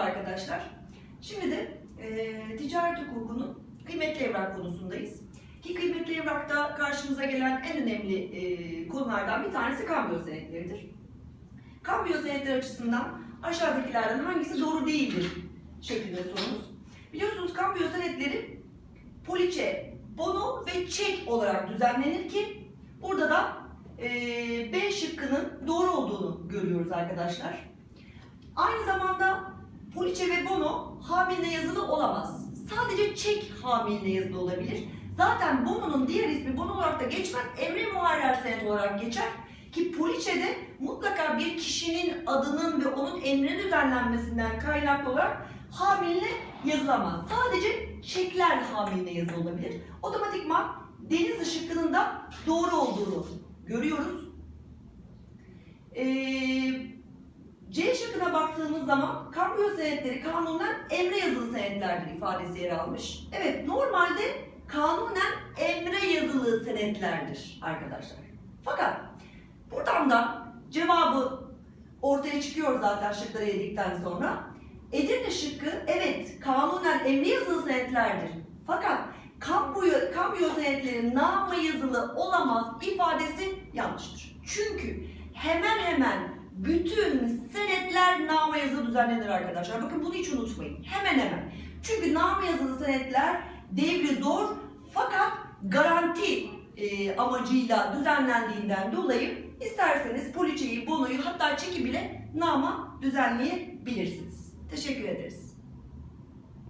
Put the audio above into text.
Merhaba arkadaşlar. Şimdi de e, ticaret hukukunun kıymetli evrak konusundayız. Ki kıymetli evrakta karşımıza gelen en önemli e, konulardan bir tanesi kambiyo senetleridir. Kambiyo senetleri açısından aşağıdakilerden hangisi doğru değildir şeklinde sorumuz. Biliyorsunuz kambiyo senetleri poliçe, bono ve çek olarak düzenlenir ki burada da e, B şıkkının doğru olduğunu görüyoruz arkadaşlar. Aynı zamanda ve bono hamiline yazılı olamaz. Sadece çek hamiline yazılı olabilir. Zaten bononun diğer ismi bono olarak da geçmez, emri muharrer senet olarak geçer. Ki poliçede mutlaka bir kişinin adının ve onun emrine düzenlenmesinden kaynaklı olarak hamiline yazılamaz. Sadece çekler hamiline yazılı olabilir. Otomatikman deniz ışıkının da doğru olduğunu görüyoruz. Ee, zaman kambiyo senetleri kanunen emre yazılı senetlerdir ifadesi yer almış. Evet normalde kanunen emre yazılı senetlerdir arkadaşlar. Fakat buradan da cevabı ortaya çıkıyor zaten şıkları yedikten sonra. Edirne şıkkı evet kanunen emre yazılı senetlerdir. Fakat kambiyo, kambiyo senetleri nama yazılı olamaz ifadesi yanlıştır. Çünkü hemen hemen bütün senetler nama yazılı düzenlenir arkadaşlar. Bakın bunu hiç unutmayın. Hemen hemen. Çünkü nama yazılı senetler devri zor fakat garanti e, amacıyla düzenlendiğinden dolayı isterseniz poliçeyi, bonoyu hatta çeki bile nama düzenleyebilirsiniz. Teşekkür ederiz.